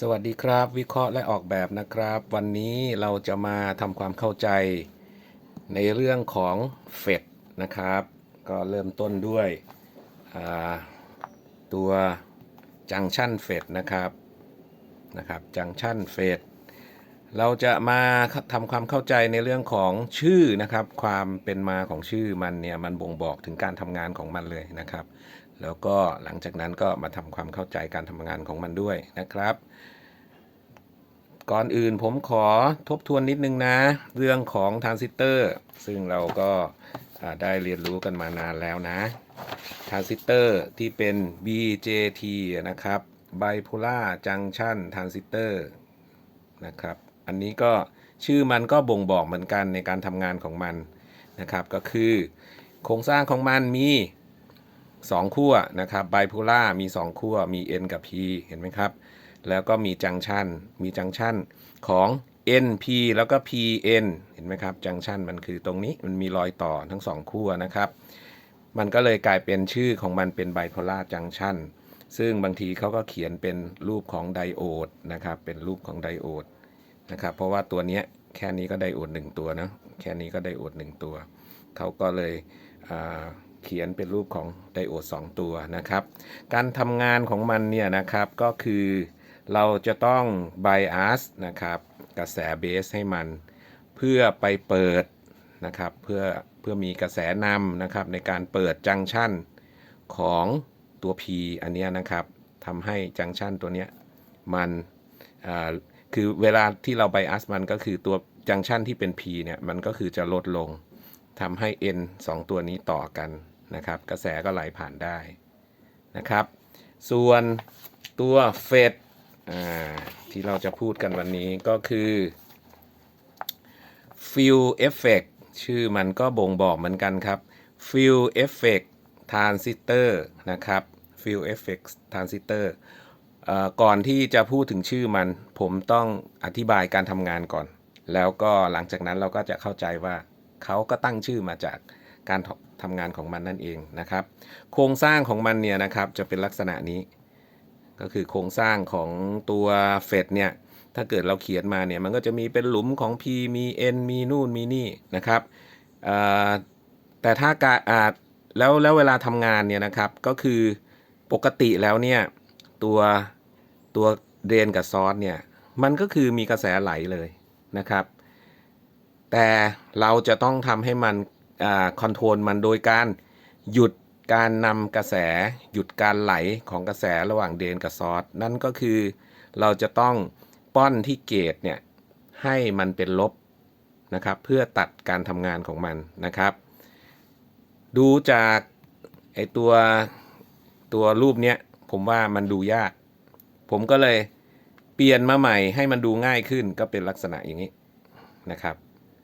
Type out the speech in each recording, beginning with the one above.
สวัสดีครับ วิเคราะห์และออกแบบนะครับ วันนี้เราจะมาทำความเข้าใจในเรื่องของเฟดนะครับ ก็เริ่มต้นด้วยตัวจังชันเฟดนะครับนะครับจังชันเฟดเราจะมาทำความเข้าใจในเรื่องของชื่อนะครับ ความเป็นมาของชื่อมันเนี่ยมันบ่งบอกถึงการทำงานของมันเลยนะครับ แล้วก็หลังจากนั้นก็มาทำความเข้าใจการทำงานของมันด้วยนะครับ ก่อนอื่นผมขอทบทวนนิดนึงนะ เรื่องของทรานซิสเตอร์ ซึ่งเราก็ได้เรียนรู้กันมานานแล้วนะทรานซิสเตอร์ที่เป็น BJT นะครับ Bipolar Junction Transistor นะครับ อันนี้ก็ชื่อมันก็บ่งบอกเหมือนกันในการทำงานของมันนะครับ ก็คือ โครงสร้างของมันมี 2ขั้วนะครับไบโพล่ามี 2ขั้วมี N กับ P เห็นไหมครับ แล้วก็มีจังชันมีจังชันของ NP แล้วก็ PN เห็นไหมครับ จังชันมันคือตรงนี้มันมีรอยต่อทั้ง 2 ขั้วนะครับ มันก็เลยกลายเป็นชื่อของมันเป็นไบโพล่าจังชันซึ่งบางทีเขาก็เขียนเป็นรูปของไดโอดนะครับ เป็นรูปของไดโอดนะครับ เพราะว่าตัวเนี้ยแค่นี้ก็ไดโอดหนึ่งตัวนะ แค่นี้ก็ไดโอดหนึ่งตัว เขาก็เลย เขียนเป็นรูปของไดโอด 2 ตัวนะครับ การทำงานของมันเนี่ยนะครับก็คือเราจะต้อง bias นะครับกระแสเบสให้มัน เพื่อไปเปิดนะครับเพื่อเพื่อมีกระแสนำนะครับในการเปิดจังชันของตัว P อันนี้นะครับทำให้จังชันตัวเนี้ยมันคือเวลาที่เรา bias มันก็คือตัวจังชันที่เป็น P เนี่ยมันก็คือจะลดลงทำให้ N 2 ตัวนี้ต่อกัน นะครับ กระแสก็ไหลผ่านได้นะครับ ส่วนตัวเฟดที่เราจะพูดกันวันนี้ก็คือ Fill Effect ชื่อมันก็บ่งบอกเหมือนกันครับ Fill Effect Transistor นะครับ Fill Effect Transistor เอ่อก่อนที่จะพูดถึงชื่อมัน ผมต้องอธิบายการทำงานก่อน แล้วก็หลังจากนั้นเราก็จะเข้าใจว่าเขาก็ตั้งชื่อมาจากการ ทำงานของมันนั่นเองนะครับ โครงสร้างของมันเนี่ยนะครับจะเป็นลักษณะนี้ ก็คือโครงสร้างของตัวเฟดเนี่ยถ้าเกิดเราเขียนมาเนี่ยมันก็จะมีเป็นหลุมของ P มี N มีนู่นมีนี่นะครับแต่ถ้าการอาแล้วแล้วเวลาทำงานเนี่ยนะครับก็คือปกติแล้วเนี่ยตัวตัวเดรนกับซอสเนี่ยมันก็คือมีกระแสไหลเลยนะครับ แต่เราจะต้องทำให้มัน คอนโทรลมันโดยการหยุดการนำกระแสหยุดการไหลของกระแสระหว่างเดนกับซอสนั่นก็คือเราจะต้องป้อนที่เกตเนี่ยให้มันเป็นลบนะครับ เพื่อตัดการทำงานของมันนะครับ ดูจากไอตัวตัวรูปเนี้ยผมว่ามันดูยาก ผมก็เลยเปลี่ยนมาใหม่ให้มันดูง่ายขึ้นก็เป็นลักษณะอย่างนี้นะครับ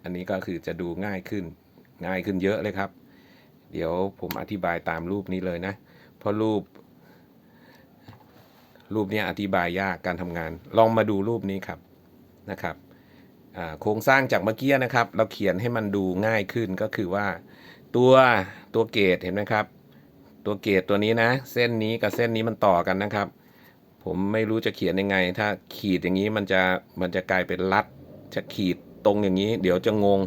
อันนี้ก็คือจะดูง่ายขึ้น ง่ายขึ้นเยอะเลยครับ เดี๋ยวผมอธิบายตามรูปนี้เลยนะ เพราะรูป รูปเนี้ยอธิบายยากการทำงาน ลองมาดูรูปนี้ครับนะครับโครงสร้างจากเมื่อกี้นะครับ เราเขียนให้มันดูง่ายขึ้นก็คือว่า ตัวตัวเกตเห็นไหมครับ ตัวเกตตัวนี้นะ เส้นนี้กับเส้นนี้มันต่อกันนะครับ ผมไม่รู้จะเขียนยังไง ถ้าขีดอย่างนี้มันจะมันจะกลายเป็นลัดจะขีดตรงอย่างนี้ เดี๋ยวจะงง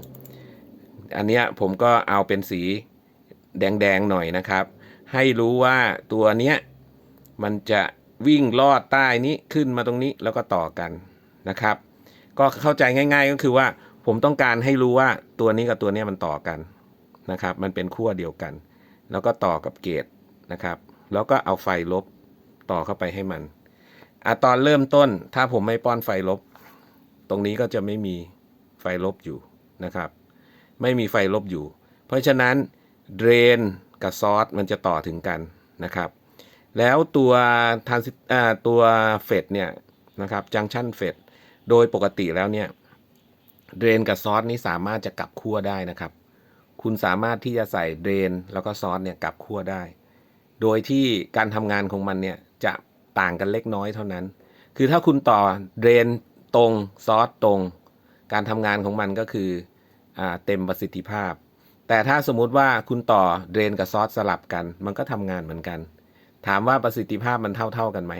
อันเนี้ยผมก็เอาเป็นสีแดง ๆ หน่อยนะครับ ให้รู้ว่าตัวเนี้ยมันจะวิ่งลอดใต้นี้ขึ้นมาตรงนี้แล้วก็ต่อกันนะครับ ก็เข้าใจง่าย ๆ ก็คือว่าผมต้องการให้รู้ว่าตัวนี้กับตัวเนี้ยมันต่อกันนะครับ มันเป็นขั้วเดียวกัน แล้วก็ต่อกับเกตนะครับ แล้วก็เอาไฟลบต่อเข้าไปให้มันอะตอนเริ่มต้นถ้าผมไม่ป้อนไฟลบ ตรงนี้ก็จะไม่มีไฟลบอยู่นะครับ ไม่มีไฟลบอยู่ เพราะฉะนั้นเดรนกับซอสมันจะต่อถึงกันนะครับ แล้วตัวทานตัวเฟดเนี่ยนะครับจังชันเฟดโดยปกติแล้วเนี่ยเดรนกับซอสนี้สามารถจะกลับขั้วได้นะครับ คุณสามารถที่จะใส่เดรนแล้วก็ซอสเนี่ยกลับขั้วได้ โดยที่การทำงานของมันเนี่ยจะต่างกันเล็กน้อยเท่านั้น คือถ้าคุณต่อเดรนตรงซอสตรง การทำงานของมันก็คือ เต็มประสิทธิภาพ แต่ถ้าสมมุติว่าคุณต่อเดรนกับซอสสลับกัน มันก็ทำงานเหมือนกัน ถามว่าประสิทธิภาพมันเท่าๆกันไหม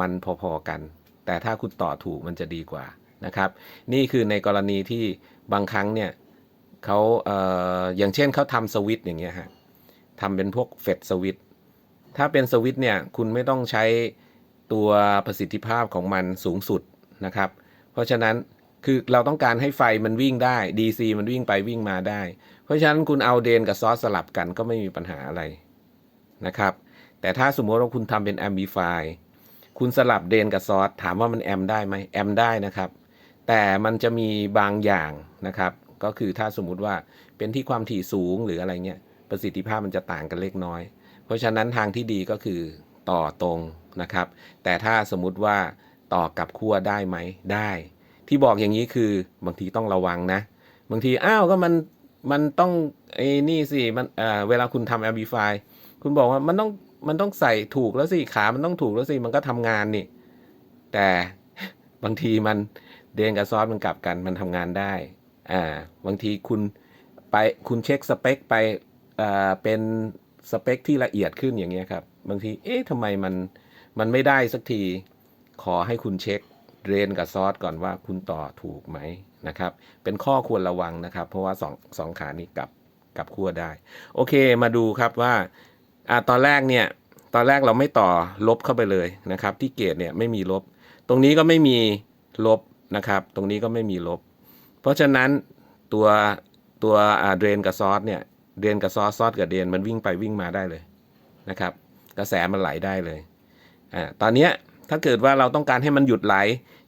มันพอๆกัน แต่ถ้าคุณต่อถูกมันจะดีกว่านะครับ นี่คือในกรณีที่บางครั้งเนี่ยเขาเอ่ออย่างเช่นเขาทำสวิตช์อย่างเงี้ยฮะทำเป็นพวกเฟดสวิตช์ถ้าเป็นสวิตช์เนี่ยคุณไม่ต้องใช้ตัวประสิทธิภาพของมันสูงสุดนะครับ เพราะฉะนั้น คือเราต้องการให้ไฟมันวิ่งได้ DC มันวิ่งไปวิ่งมาได้ เพราะฉะนั้นคุณเอาเดนกับซอสสลับกันก็ไม่มีปัญหาอะไรนะครับ แต่ถ้าสมมติว่าคุณทำเป็นแอม l i ฟายคุณสลับเดนกับซอสถามว่ามันแอมได้ไหมแอมได้นะครับ แต่มันจะมีบางอย่างนะครับ ก็คือถ้าสมมุติว่าเป็นที่ความถี่สูงหรืออะไรเงี้ยประสิทธิภาพมันจะต่างกันเล็กน้อย เพราะฉะนั้นทางที่ดีก็คือต่อตรงนะครับ แต่ถ้าสมมุติว่าต่อกับขั้วได้ไหมได้ ที่บอกอย่างนี้คือบางทีต้องระวังนะ บางทีอ้าวก็มันมันต้องไอ้นี่สิมันเอ่อเวลาคุณทำ amplify คุณบอกว่ามันต้องมันต้องใส่ถูกแล้วสิขา มันต้องถูกแล้วสิ มันก็ทำงานนี่ แต่บางทีมันเดนกับซอสมันกลับกันมันทำงานได้ อ่า บางทีคุณไปคุณเช็คสเปคไปอ่าเป็นสเปคที่ละเอียดขึ้นอย่างเงี้ยครับ บางที เอ๊ะทำไมมันมันไม่ได้สักที ขอให้คุณเช็ค เดนกับซอสก่อนว่าคุณต่อถูกไหมนะครับ เป็นข้อควรระวังนะครับ เพราะว่าสองสองขานี้กลับกลับขั้วได้ โอเคมาดูครับว่าอ่าตอนแรกเนี่ยตอนแรกเราไม่ต่อลบเข้าไปเลยนะครับ ที่เกตเนี่ยไม่มีลบ ตรงนี้ก็ไม่มีลบนะครับ ตรงนี้ก็ไม่มีลบ เพราะฉะนั้นตัวตัวเดรนกับซอสเนี่ยเดรนกับซอสซอสกับเดรนมันวิ่งไปวิ่งมาได้เลยนะครับ กระแสมันไหลได้เลยอ่าตอนเนี้ย ถ้าเกิดว่าเราต้องการให้มันหยุดไหล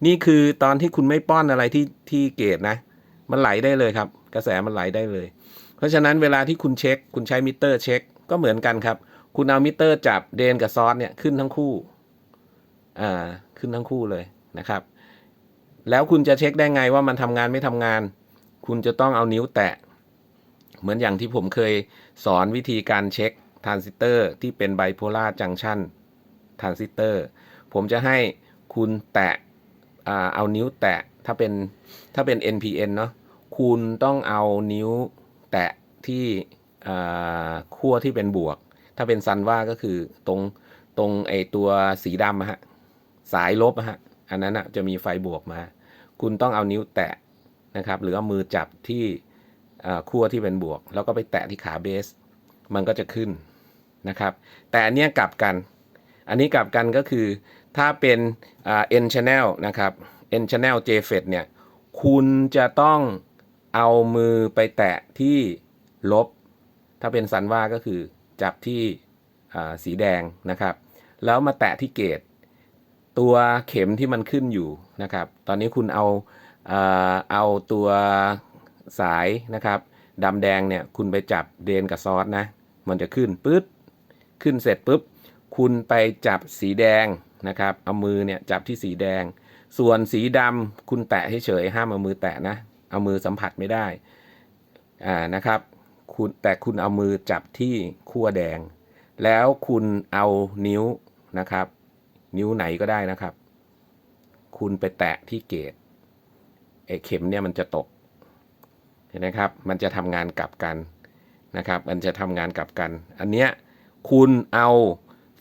นี่คือตอนที่คุณไม่ป้อนอะไรที่ที่เกตนะ มันไหลได้เลยครับ กระแสมันไหลได้เลย เพราะฉะนั้นเวลาที่คุณเช็ค คุณใช้มิเตอร์เช็ค ก็เหมือนกันครับ คุณเอามิเตอร์จับเดนกับซอสเนี่ยขึ้นทั้งคู่อ่าขึ้นทั้งคู่เลยนะครับ แล้วคุณจะเช็คได้ไงว่ามันทำงานไม่ทำงาน คุณจะต้องเอานิ้วแตะ เหมือนอย่างที่ผมเคยสอนวิธีการเช็คทรานซิสเตอร์ที่เป็นไบโพลาร์จังชันทรานซิสเตอร์ ผมจะให้คุณแตะเอานิ้วแตะถ้าเป็นถ้าเป็น NPN เนาะคุณต้องเอานิ้วแตะที่ขั้วที่เป็นบวก ถ้าเป็นซันว่าก็คือตรงตรงไอตัวสีดำฮะสายลบฮะอันนั้นอะจะมีไฟบวกมา คุณต้องเอานิ้วแตะนะครับ หรือเอามือจับที่ขั้วที่เป็นบวก แล้วก็ไปแตะที่ขาเบส มันก็จะขึ้นนะครับ แต่อันเนี้ยกลับกัน อันนี้กลับกันก็คือ ถ้าเป็นอ่า N channel นะครับ N channel JFET เนี่ยคุณจะต้องเอามือไปแตะที่ลบ ถ้าเป็นซันว่าก็คือจับที่สีแดงนะครับ แล้วมาแตะที่เกตตัวเข็มที่มันขึ้นอยู่นะครับ ตอนนี้คุณเอาเอ่อเอาตัวสายนะครับดำแดงเนี่ยคุณไปจับเดนกับซอสนะ มันจะขึ้นปึ๊ดขึ้นเสร็จปุ๊บ คุณไปจับสีแดง นะครับ เอามือเนี่ยจับที่สีแดง ส่วนสีดำคุณแตะเฉยๆห้ามเอามือแตะนะ เอามือสัมผัสไม่ได้อ่านะครับคุณแต่คุณเอามือจับที่ขั้วแดง แล้วคุณเอานิ้วนะครับ นิ้วไหนก็ได้นะครับ คุณไปแตะที่เกตไอเข็มเนี่ยมันจะตกเห็นไหมครับ มันจะทำงานกลับกันนะครับ มันจะทำงานกลับกัน อันเนี้ยคุณเอา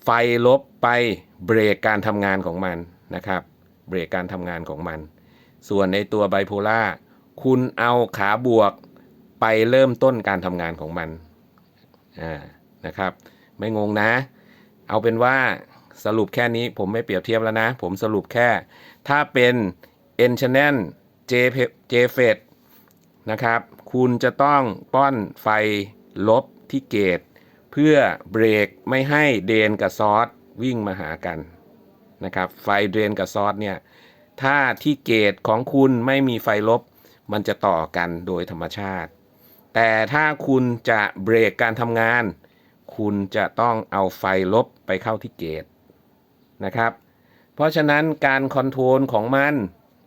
ไฟลบไปเบรกการทำงานของมันนะครับเบรกการทำงานของมัน ส่วนในตัวไบโพล่าคุณเอาขาบวกไปเริ่มต้นการทำงานของมันอ่านะครับ ไม่งงนะ เอาเป็นว่าสรุปแค่นี้ผมไม่เปรียบเทียบแล้วนะ ผมสรุปแค่ ถ้าเป็น N channel J JFET นะครับ คุณจะต้องป้อนไฟลบที่เกต เพื่อเบรกไม่ให้เดนกับซอสวิ่งมาหากันนะครับ ไฟเดนกับซอสเนี่ย ถ้าที่เกตของคุณไม่มีไฟลบ มันจะต่อกันโดยธรรมชาติ แต่ถ้าคุณจะเบรกการทำงาน คุณจะต้องเอาไฟลบไปเข้าที่เกตนะครับ เพราะฉะนั้นการคอนโทรลของมัน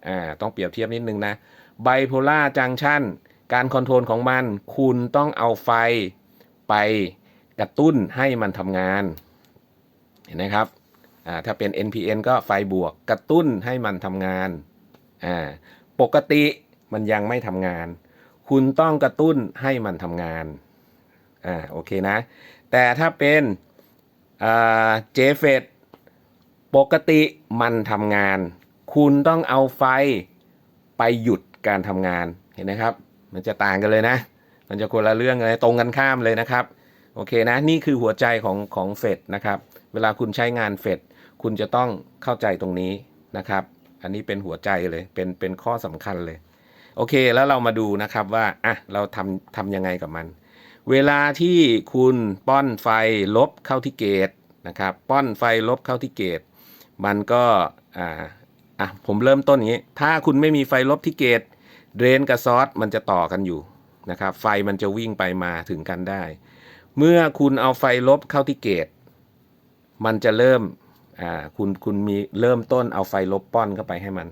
อ่าต้องเปรียบเทียบนิดนึงนะไบโพล่าจังชันการคอนโทรลของมัน คุณต้องเอาไฟไป กระตุ้นให้มันทำงาน เห็นไหมครับถ้าเป็น NPN ก็ไฟบวกกระตุ้นให้มันทำงานปกติมันยังไม่ทำงาน คุณต้องกระตุ้นให้มันทำงานอ่าโอเคนะ แต่ถ้าเป็นอ่า JFET ปกติมันทำงาน คุณต้องเอาไฟไปหยุดการทำงานเห็นไหมครับ มันจะต่างกันเลยนะ มันจะคนละเรื่องเลยตรงกันข้ามเลยนะครับ โอเคนะนี่คือหัวใจของของเฟดนะครับ เวลาคุณใช้งานเฟดคุณจะต้องเข้าใจตรงนี้นะครับ อันนี้เป็นหัวใจเลยเป็นเป็นข้อสำคัญเลย โอเคแล้วเรามาดูนะครับว่าอะเราทำทำยังไงกับมัน เวลาที่คุณป้อนไฟลบเข้าที่เกตนะครับป้อนไฟลบเข้าที่เกต มันก็อ่าอะผมเริ่มต้นอย่างนี้ ถ้าคุณไม่มีไฟลบที่เกตเดรนกับซอสมันจะต่อกันอยู่นะครับไฟมันจะวิ่งไปมาถึงกันได้ เมื่อคุณเอาไฟลบเข้าที่เกต มันจะเริ่มอ่าคุณคุณมีเริ่มต้นเอาไฟลบป้อนเข้าไปให้มัน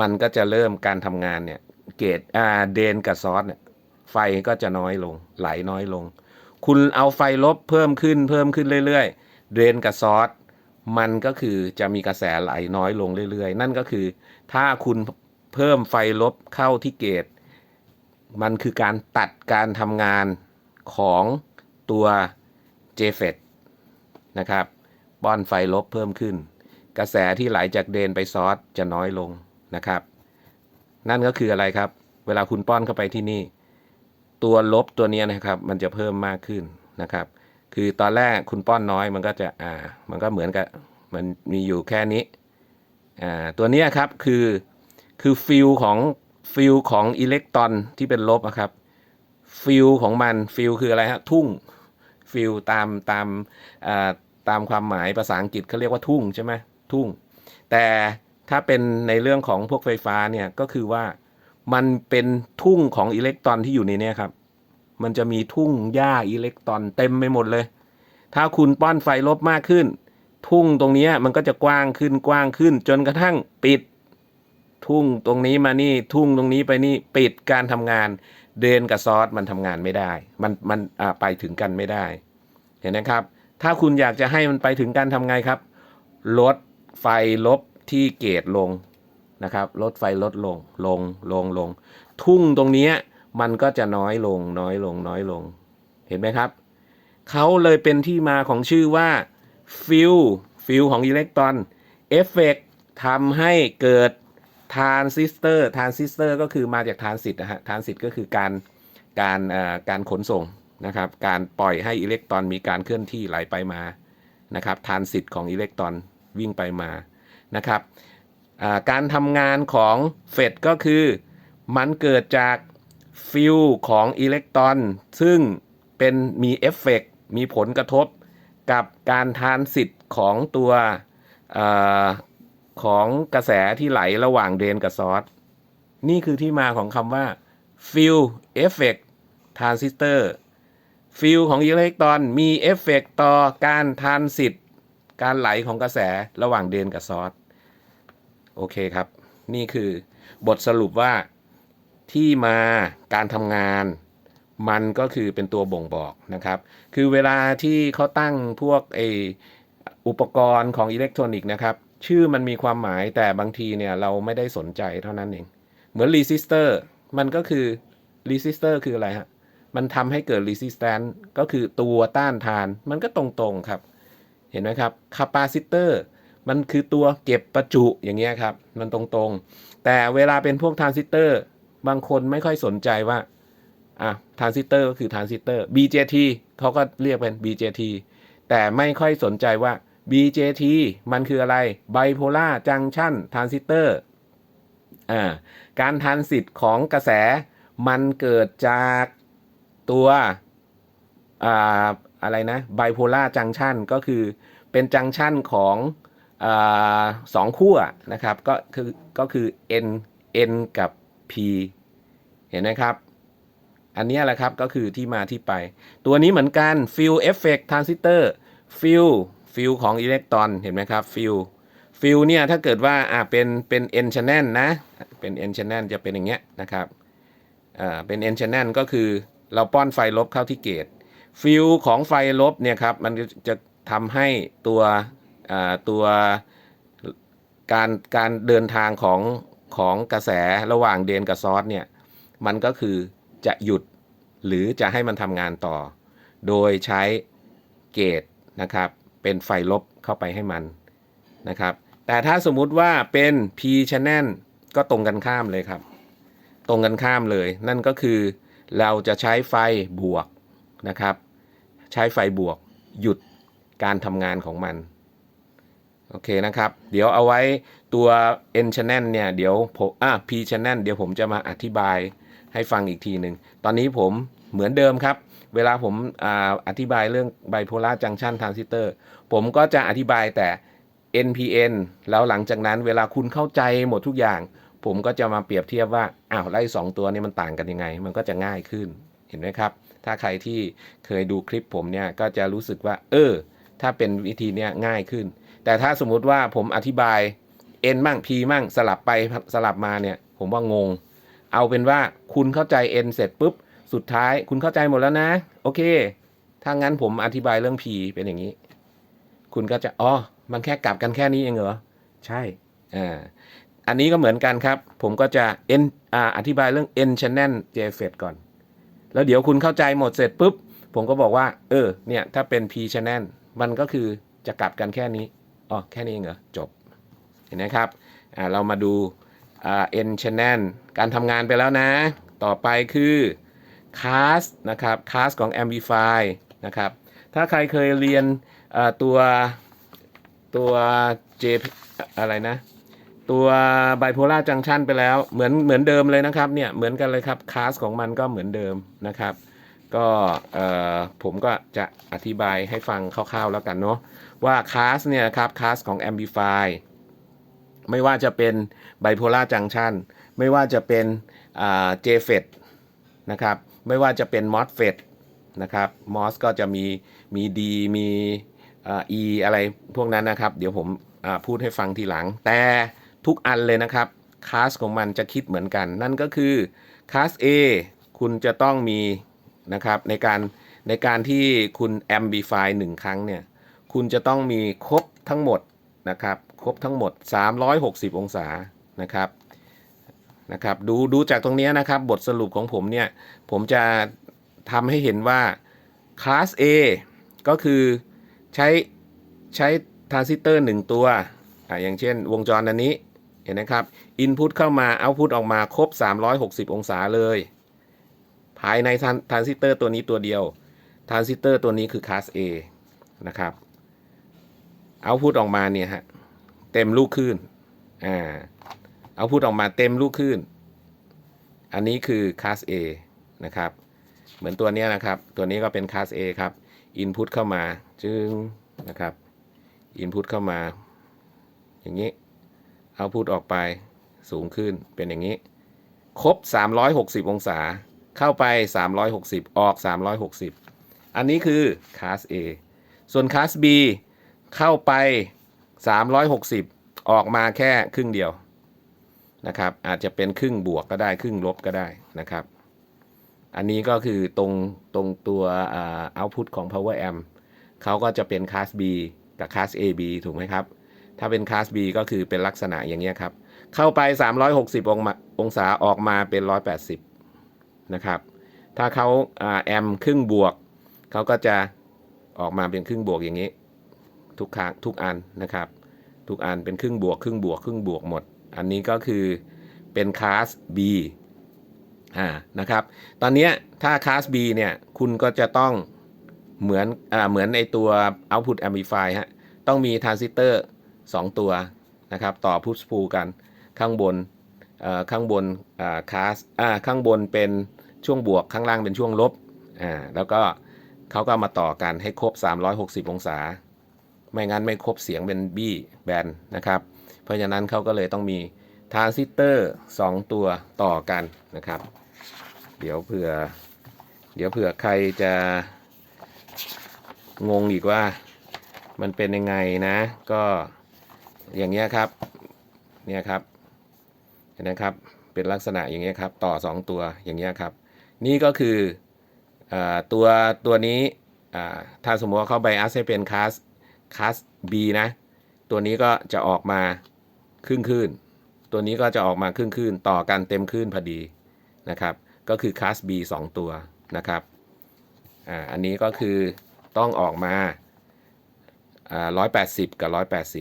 มันก็จะเริ่มการทำงานเนี่ยเกตอ่าเดนกับซอสเนี่ยไฟก็จะน้อยลง ไหลน้อยลง คุณเอาไฟลบเพิ่มขึ้นเพิ่มขึ้นเรื่อยๆ เดนกับซอสมันก็คือจะมีกระแสไหลน้อยลงเรื่อยๆ นั่นก็คือ ถ้าคุณเพิ่มไฟลบเข้าที่เกต มันคือการตัดการทำงานของ ตัว JFET นะครับป้อนไฟลบเพิ่มขึ้น กระแสที่ไหลจากเดนไปซอสจะน้อยลงนะครับ นั่นก็คืออะไรครับ เวลาคุณป้อนเข้าไปที่นี่ ตัวลบตัวนี้นะครับ มันจะเพิ่มมากขึ้นนะครับ คือตอนแรกคุณป้อนน้อยมันก็จะอ่ามันก็เหมือนกับมันมีอยู่แค่นี้อ่าตัวนี้ครับคือคือฟิลของฟิลของอิเล็กตรอนที่เป็นลบอะครับฟิลของมันฟิลคืออะไรฮะทุ่ง ฟิลตามตามตามความหมายภาษาอังกฤษเขาเรียกว่าทุ่งใช่ไหมทุ่ง แต่ถ้าเป็นในเรื่องของพวกไฟฟ้าเนี่ยก็คือว่ามันเป็นทุ่งของอิเล็กตรอนที่อยู่ในนี้ครับ มันจะมีทุ่งหญ้าอิเล็กตรอนเต็มไปหมดเลย ถ้าคุณป้อนไฟลบมากขึ้น ทุ่งตรงนี้มันก็จะกว้างขึ้นกว้างขึ้น จนกระทั่งปิด ทุ่งตรงนี้มานี่ทุ่งตรงนี้ไปนี่ปิดการทำงาน เดนกับซอสมันทำงานไม่ได้ มันมันไปถึงกันไม่ได้ เห็นไหมครับ ถ้าคุณอยากจะให้มันไปถึงกันทำไงครับ ลดไฟลบที่เกตลงนะครับ ลดไฟลดลงลงลงลง ทุ่งตรงนี้มันก็จะน้อยลงน้อยลงน้อยลง เห็นไหมครับ เขาเลยเป็นที่มาของชื่อว่าฟิลฟิลของอิเล็กตรอนเอฟเฟกทำให้เกิด ทรานซิสเตอร์ทรานซิสเตอร์ก็คือมาจากทรานสิตนะฮะทรานสิตก็คือการการการขนส่งนะครับ การปล่อยให้อิเล็กตรอนมีการเคลื่อนที่ไหลไปมานะครับทรานสิตของอิเล็กตรอนวิ่งไปมานะครับการทำงานของเฟดก็คือมันเกิดจากฟิลของอิเล็กตรอน ซึ่งเป็นมีเอฟเฟกมีผลกระทบกับการทานสิตของตัว ของกระแสที่ไหลระหว่างเดนกับซอส นี่คือที่มาของคำว่า f i e l effect transistor ฟิลของอิเล็กตรอนมีเอฟเฟกต่อการทรานสิตการไหลของกระแสระหว่างเดนกับซอส โอเคครับ นี่คือบทสรุปว่าที่มาการทำงาน มันก็คือเป็นตัวบ่งบอกนะครับ คือเวลาที่เขาตั้งพวกไออุปกรณ์ของอิเล็กทรอนิกส์นะครับ ชื่อมันมีความหมายแต่บางทีเนี่ยเราไม่ได้สนใจเท่านั้นเอง เหมือนรีสิสเตอร์มันก็คือรีสิสเตอร์คืออะไรฮะ มันทำให้เกิด resistance ก็คือตัวต้านทาน มันก็ตรงๆครับ เห็นไหมครับ capacitor มันคือตัวเก็บประจุอย่างเงี้ยครับ มันตรงๆ แต่เวลาเป็นพวกทรานซิสเตอร์ บางคนไม่ค่อยสนใจว่าอะทรานซิสเตอร์ก็คือทรานซิสเตอร์ BJT เขาก็เรียกเป็น BJT แต่ไม่ค่อยสนใจว่า BJT มันคืออะไร bipolar junction transistor อ่าการทรานสิตของกระแสมันเกิดจากตัวอ่าอะไรนะไบโพล่าจังชันก็คือเป็นจังชันของอสองขั้วนะครับ ก็คือก็คือ N N กับ P เห็นไหมครับ อันนี้แหละครับก็คือที่มาที่ไป ตัวนี้เหมือนกัน Field Effect Transistor Field Field ของอิเล็กตรอนเห็นไหมครับ Field Field เนี่ยถ้าเกิดว่าอ่าเป็นเป็น N channel นะเป็น N channel จะเป็นอย่างเงี้ยนะครับอ่าเป็น N channel ก็คือเราป้อนไฟลบเข้าที่เกตฟิลของไฟลบเนี่ยครับมันจะทำให้ตัวอ่าตัวการการเดินทางของของกระแสระหว่างเดนกับซอสเนี่ยมันก็คือจะหยุดหรือจะให้มันทำงานต่อ โดยใช้เกตนะครับ เป็นไฟลบเข้าไปให้มันนะครับ แต่ถ้าสมมุติว่าเป็น P channel ก็ตรงกันข้ามเลยครับ ตรงกันข้ามเลย นั่นก็คือเราจะใช้ไฟบวกนะครับ ใช้ไฟบวกหยุดการทำงานของมัน โอเคนะครับ เดี๋ยวเอาไว้ตัว N channel เนี่ย เดี๋ยวผมอะ P channel เดี๋ยวผมจะมาอธิบายให้ฟังอีกทีหนึ่ง ตอนนี้ผมเหมือนเดิมครับ เวลาผมออธิบายเรื่อง bipolar junction transistor ผมก็จะอธิบายแต่ NPN แล้วหลังจากนั้นเวลาคุณเข้าใจหมดทุกอย่าง ผมก็จะมาเปรียบเทียบว่าอ้าวไล่สองตัวนี้มันต่างกันยังไง มันก็จะง่ายขึ้นเห็นไหมครับ ถ้าใครที่เคยดูคลิปผมเนี่ยก็จะรู้สึกว่า เออ ถ้าเป็นวิธีเนี้ยง่ายขึ้น แต่ถ้าสมมุติว่าผมอธิบาย N มั่ง P มั่งสลับไปสลับมาเนี่ย ผมว่างง เอาเป็นว่าคุณเข้าใจ N เสร็จปุ๊บ สุดท้ายคุณเข้าใจหมดแล้วนะ โอเค ถ้างั้นผมอธิบายเรื่อง P เป็นอย่างนี้ คุณก็จะอ๋อมันแค่กลับกันแค่นี้เองเหรอ ใช่อ่าอันนี้ก็เหมือนกันครับ ผมก็จะ N อ่าอธิบายเรื่อง N channel JFET ก่อน แล้วเดี๋ยวคุณเข้าใจหมดเสร็จปุ๊บ ผมก็บอกว่า เออ เนี่ย ถ้าเป็น P channel มันก็คือจะกลับกันแค่นี้ อ๋อ แค่นี้เองเหรอ จบ เห็นไหมครับ อ่า เรามาดูอ่า N channel การทำงานไปแล้วนะ ต่อไปคือ class นะครับ class ของ amplify นะครับ ถ้าใครเคยเรียนตัวตัว J อะไรนะ ตัว bipolar junction ไปแล้วเหมือนเหมือนเดิมเลยนะครับเนี่ยเหมือนกันเลยครับ class ของมันก็เหมือนเดิมนะครับ ก็ผมก็จะอธิบายให้ฟังคร่าวๆแล้วกันเนาะว่าคาสเนี่ยครับคาสของ Amplify ไม่ว่าจะเป็น Bipolar Junction ไม่ว่าจะเป็นอ่า JFET นะครับ ไม่ว่าจะเป็น MOSFET นะครับ MOS ก็จะมีมี D มีอ่า E อะไรพวกนั้นนะครับ เดี๋ยวผมพูดให้ฟังทีหลัง แต่ทุกอันเลยนะครับคลาสของมันจะคิดเหมือนกัน นั่นก็คือคลาส A คุณจะต้องมีนะครับในการในการที่คุณ amplify หนึ่งครั้งเนี่ย คุณจะต้องมีครบทั้งหมดนะครับ ครบทั้งหมด 360 องศานะครับ นะครับดูดูจากตรงนี้นะครับ บทสรุปของผมเนี่ย ผมจะทำให้เห็นว่าคลาส A ก็คือใช้ใช้ทรานซิสเตอร์หนึ่งตัวอ่าอย่างเช่นวงจรอันนี้เห็นนะครับอินพุตเข้ามาเอาพุตออกมาครบ 360 องศาเลย ภายในทรานซิสเตอร์ตัวนี้ตัวเดียวทรานซิสเตอร์ตัวนี้คือคลาส A นะครับเอาพูดออกมาเนี่ยฮะ เต็มลูกคลื่นอ่า เอาพูดออกมาเต็มลูกคลื่น อันนี้คือคลาส A นะครับ เหมือนตัวนี้นะครับ ตัวนี้ก็เป็นคลาส A ครับอินพุตเข้ามาจึงนะครับอินพุตเข้ามา อย่างนี้ เอาพูดออกไปสูงขึ้นเป็นอย่างนี้ ครบ 360 องศา เข้าไป 360 ออก 360 อันนี้คือคลาส A ส่วนคลาส B เข้าไป 360 ออกมาแค่ครึ่งเดียว นะครับ อาจจะเป็นครึ่งบวกก็ได้ครึ่งลบก็ได้นะครับ อันนี้ก็คือตรงตรงตัวเอ่า output ของ power amp เขาก็จะเป็นคลาส B กับคลาส AB ถูกไหมครับ ถ้าเป็นคลาส B ก็คือเป็นลักษณะอย่างเงี้ครับ เข้าไป 360 องมาองศาออกมาเป็น 180 นะครับ ถ้าเขาแอมครึ่งบวก เขาก็จะออกมาเป็นครึ่งบวกอย่างนี้ ทุกครั้งทุกอันนะครับ ทุกอันเป็นครึ่งบวกครึ่งบวกครึ่งบวกหมด อันนี้ก็คือเป็นคลาส B อ่านะครับ ตอนนี้ถ้าคลาส B เนี่ยคุณก็จะต้องเหมือนอ่าเหมือนในตัว output amplify ฮะต้องมีทรานซิสเตอร์2ตัวนะครับ ต่อ push pull กันข้างบนอ่อข้างบนอ่าคลาสอ่าข้างบนเป็นช่วงบวกข้างล่างเป็นช่วงลบอ่าแล้วก็เขาก็มาต่อกันให้ครบ 360 องศา ไม่งั้นไม่ครบเสียงเป็นบี้แบนนะครับ ราะฉะนั้นเขาก็เลยต้องมีทรานซิสเตอร์2ตัวต่อกันนะครับ เดี๋ยวเผื่อ เดี๋ยวเผื่อใครจะงงอีกว่ามันเป็นยังไงนะ ก็อย่างเงี้ยครับ เนี่ยครับเห็นนะครับ เป็นลักษณะอย่างเงี้ยครับ ต่อ 2 ตัวอย่างเงี้ยครับ นี่ก็คืออตัวตัวนี้ถ้าสมมติว่าเขาไบอัสให้เป็นคลาสคลาส B นะ ตัวนี้ก็จะออกมา ครึ่งคืนตัวนี้ก็จะออกมาครึ่งคืนต่อกันเต็มคืนพอดีนะครับ ก็คือคลาส B 2 ตัวนะครับอ่าอันนี้ก็คือต้องออกมาอ่า180 กับ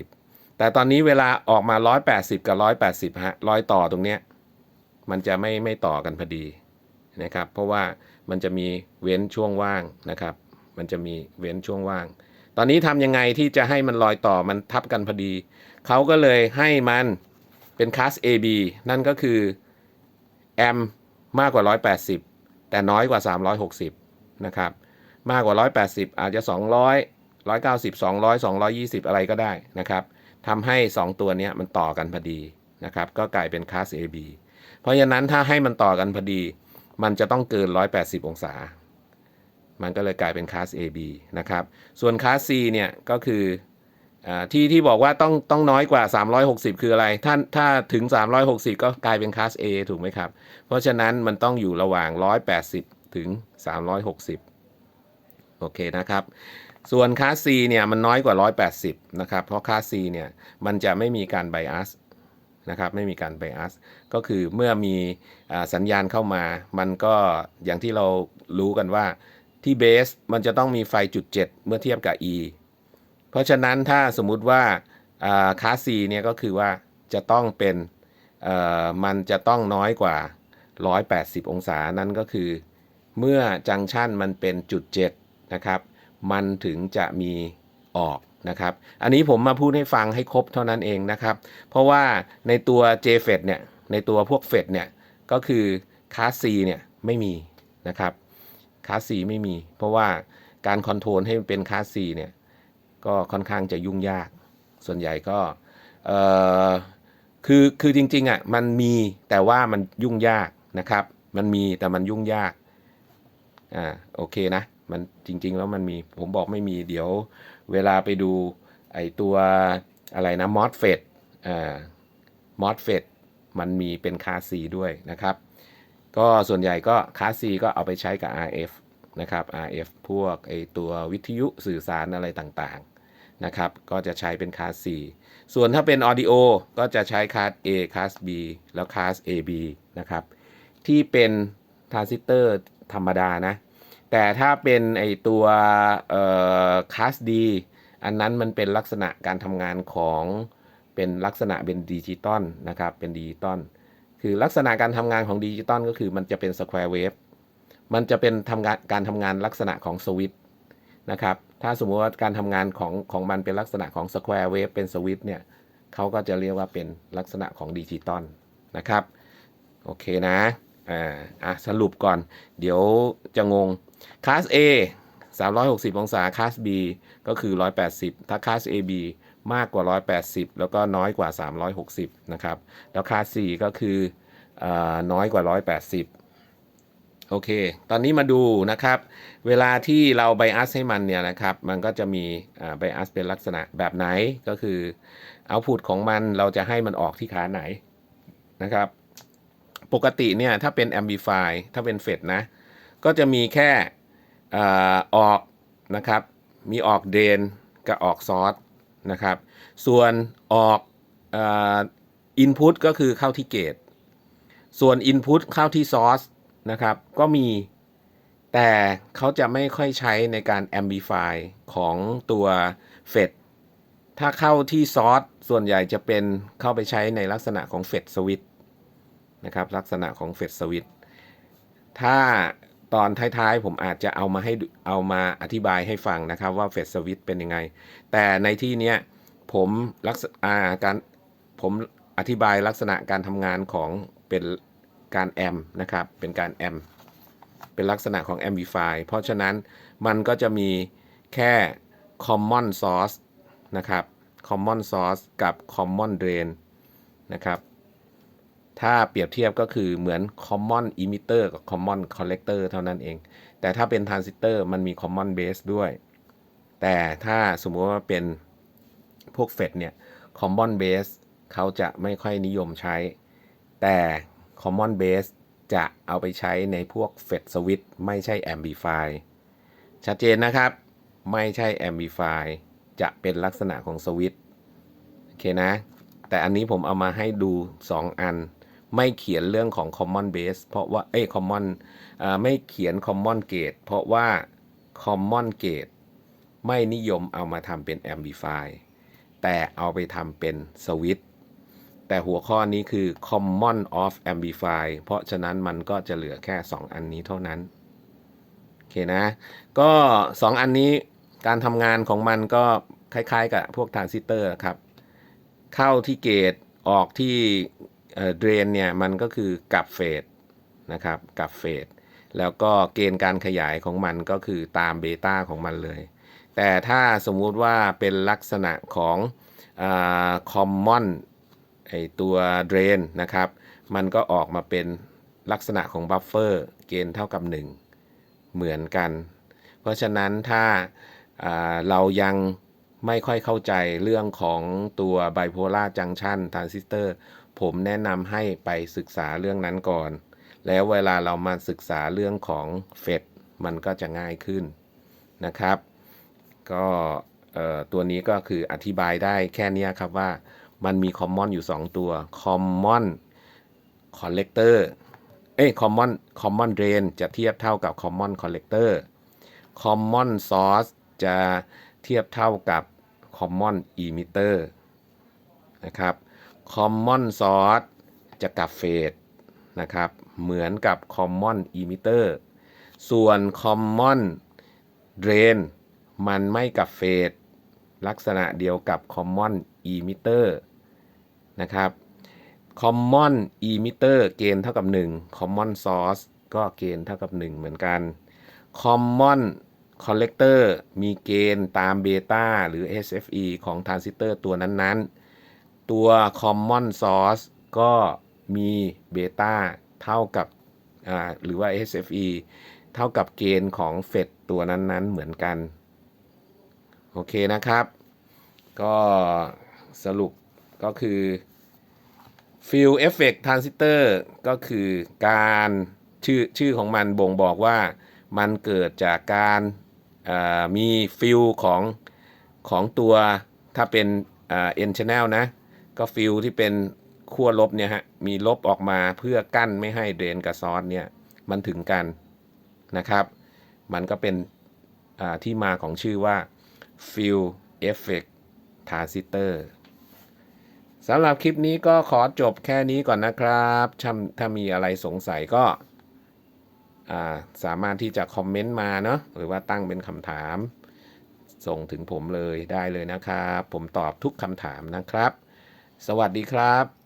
180 แต่ตอนนี้เวลาออกมา 180 กับ 180ฮะรอยต่อตรงเนี้ยมันจะไม่ไม่ต่อกันพอดีนะครับ เพราะว่ามันจะมีเว้นช่วงว่างนะครับ มันจะมีเว้นช่วงว่าง ตอนนี้ทำยังไงที่จะให้มันรอยต่อมันทับกันพอดี เขาก็เลยให้มันเป็นคลาส AB นั่นก็คือแอมมากกว่า 180 แต่น้อยกว่า 360 นะครับ มากกว่า 180 อาจจะ 200 190 200 220 อะไรก็ได้นะครับทำให้ 2 ตัวนี้มันต่อกันพอดีนะครับ ก็กลายเป็นคลาส AB เพราะฉะนั้นถ้าให้มันต่อกันพอดี มันจะต้องเกิน 180 องศา มันก็เลยกลายเป็นคลาส AB นะครับ ส่วนคลาส C เนี่ยก็คือ อาที่ที่บอกว่าต้องต้องน้อยกว่า 360 คืออะไร ถ้าถ้าถึง 360 ก็กลายเป็นคลาส A ถูกไหมครับ เพราะฉะนั้นมันต้องอยู่ระหว่าง 180 ถึง 360 โอเคนะครับ ส่วนคลาส C เนี่ยมันน้อยกว่า 180 นะครับ เพราะคลาส C เนี่ยมันจะไม่มีการไบอัสนะครับไม่มีการไบอัสก็คือเมื่อมีอสัญญาณเข้ามา มันก็อย่างที่เรารู้กันว่าที่เบสมันจะต้องมีไฟจุด 7 เมื่อเทียบกับ E เพราะฉะนั้นถ้าสมมุติว่าคลาส C เนี่ยก็คือว่าจะต้องเป็นมันจะต้องน้อยกว่า 180 องศานั่นก็คือ เมื่อจังชันมันเป็นจุด7นะครับมันถึงจะมีออกนะครับ อันนี้ผมมาพูดให้ฟังให้ครบเท่านั้นเองนะครับ เพราะว่าในตัว JFET เนี่ยในตัวพวก FET เนี่ยก็คือคลาส C เนี่ยไม่มีนะครับคลาส C ไม่มี เพราะว่าการคอนโทรลให้มันเป็นคลาส C เนี่ย ก็ค่อนข้างจะยุ่งยาก ส่วนใหญ่ก็เอ่อคือคือจริงๆอะมันมีแต่ว่ามันยุ่งยากนะครับ มันมีแต่มันยุ่งยากอ่าโอเคนะ มันจริง ๆ แล้วมันมีผมบอกไม่มีเดี๋ยวเวลาไปดูไอตัวอะไรนะมอสเฟตอ่ามอสเฟตมันมีเป็นคาซีด้วยนะครับ ก็ส่วนใหญ่ก็คาซีก็เอาไปใช้กับ RF นะครับ RF พวกไอตัววิทยุสื่อสารอะไรต่าง นะครับ ก็จะใช้เป็นคาส C ส่วนถ้าเป็น Audio ก็จะใช้คาส A คาส B แล้วคาส AB นะครับ ที่เป็นทรานซิสเตอร์ธรรมดานะ แต่ถ้าเป็นไอตัวคลาสดีอันนั้นมันเป็นลักษณะการทำงานของเป็นลักษณะเป็นดิจิตอลนะครับ เป็นดิจิตอลคือลักษณะการทำงานของดิจิตอลก็คือมันจะเป็นสแควร์เวฟมันจะเป็นทำงานการทำงานลักษณะของสวิตช์นะครับ ถ้าสมมติว่าการทำงานของของมันเป็นลักษณะของสแควร์เวฟเป็นสวิตช์เนี่ยเขาก็จะเรียกว่าเป็นลักษณะของดิจิตอลนะครับ โอเคนะอ่าอะสรุปก่อน เดี๋ยวจะงงคลาส A 360 องศาคลาส B ก็คือ 180 ถ้าคลาส AB มากกว่า 180 แล้วก็น้อยกว่า 360 นะครับ แล้วคลาส C ก็คืออาน้อยกว่า 180 โอเค ตอนนี้มาดูนะครับ เวลาที่เราไบอัสให้มันเนี่ยนะครับ มันก็จะมีไบอัสเป็นลักษณะแบบไหนก็คือเอาพุตของมันเราจะให้มันออกที่ขาไหนนะครับ ปกติเนี่ยถ้าเป็น Amplify ถ้าเป็นเฟดนะ ก็จะมีแค่ออกนะครับ มีออกเดนกับออกซอสนะครับ ส่วนออกอินพุตก็คือเข้าที่เกต ส่วน Input เข้าที่ซอส นะครับ ก็มี แต่เขาจะไม่ค่อยใช้ในการ Amplify ของตัวเฟดถ้าเข้าที่ซอสส่วนใหญ่จะเป็นเข้าไปใช้ในลักษณะของเฟดสวิตนะครับ ลักษณะของเฟดสวิตถ้าตอนท้ายๆ ผมอาจจะเอามาให้เอามาอธิบายให้ฟังนะครับว่าเฟดสวิตเป็นยังไง แต่ในที่เนี้ยผมลักษณะการผมอธิบายลักษณะการทำงานของเป็น การแอมนะครับ เป็นการแอม เป็นลักษณะของ amplify เพราะฉะนั้นมันก็จะมีแค่ common source นะครับ common source กับ common drain นะครับ ถ้าเปรียบเทียบก็คือเหมือน common emitter กับ common collector เท่านั้นเอง แต่ถ้าเป็น transistor มันมี common base ด้วย แต่ถ้าสมมติว่าเป็นพวก FET เนี่ย common base เขาจะไม่ค่อยนิยมใช้ แต่ common base จะเอาไปใช้ในพวก FET switch ไม่ใช่ amplify ชัดเจนนะครับ ไม่ใช่ amplify จะเป็นลักษณะของสวิตโอเคนะ แต่อันนี้ผมเอามาให้ดู 2 อัน ไม่เขียนเรื่องของ common base เพราะว่า เอ้ common อไม่เขียน common gate เพราะว่า common gate ไม่นิยมเอามาทำเป็น amplify แต่เอาไปทำเป็นสวิตช์ แต่หัวข้อนี้คือ common of amplify เพราะฉะนั้นมันก็จะเหลือแค่ 2 อันนี้เท่านั้น โอเคนะ ก็ 2 อันนี้การทำงานของมันก็คล้ายๆกับพวกทรานซิสเตอร์ครับ เข้าที่เกตออกที่เดรนเนี่ยมันก็คือกับเฟสนะครับกับเฟสแล้วก็เกณฑ์การขยายของมันก็คือตามเบต้าของมันเลย แต่ถ้าสมมุติว่าเป็นลักษณะของคอมมอน ไอตัวเดรนนะครับ มันก็ออกมาเป็นลักษณะของบัฟเฟอร์เกณฑ์เท่ากับ 1 เหมือนกัน เพราะฉะนั้นถ้าาเรายังไม่ค่อยเข้าใจเรื่องของตัวไบโพลาร์จังชันทรานซิสเตอร์ผมแนะนำให้ไปศึกษาเรื่องนั้นก่อน แล้วเวลาเรามาศึกษาเรื่องของเฟดมันก็จะง่ายขึ้นนะครับ ก็ตัวนี้ก็คืออธิบายได้แค่นี้ครับว่า มันมีคอมมอนอยู่ 2 ตัวคอมมอนคอลเลกเตอร์เอ้ยคอมมอนคอมมอนเรนจะเทียบเท่ากับคอมมอนคอลเลกเตอร์คอมมอนซอร์สจะเทียบเท่ากับคอมมอนอีมิเตอร์นะครับคอมมอนซอร์สจะกับเฟดนะครับ เหมือนกับคอมมอนอีมิเตอร์ส่วนคอมมอนเรนมันไม่กับเฟดลักษณะเดียวกับคอมมอนอีมิเตอร์ นะครับ common emitter เกณฑ์เท่ากับ 1 common source ก็เกณฑ์เท่ากับ 1 เหมือนกัน common collector มีเกณฑ์ตามเบต้าหรือ SFE ของทรานซิสเตอร์ตัวนั้นๆ ตัว common source ก็มีเบต้าเท่ากับหรือว่า SFE เท่ากับเกณฑ์ของเฟดตัวนั้นๆ เหมือนกัน โอเคนะครับ ก็สรุป ก็คือ Field Effect Transistor ก็คือการชื่อชื่อของมันบ่งบอกว่ามันเกิดจากการมีฟิลของของตัวถ้าเป็นเอ่อ N channel นะ ก็ฟิลที่เป็นขั้วลบเนี่ยฮะ มีลบออกมาเพื่อกั้นไม่ให้เดรนกับซอสเนี่ย มันถึงกันนะครับ มันก็เป็นที่มาของชื่อว่า Field Effect Transistor สำหรับคลิปนี้ก็ขอจบแค่นี้ก่อนนะครับถ้ามีอะไรสงสัยก็สามารถที่จะคอมเมนต์มาเนาะหรือว่าตั้งเป็นคำถาม ส่งถึงผมเลยได้เลยนะครับ ผมตอบทุกคำถามนะครับ สวัสดีครับ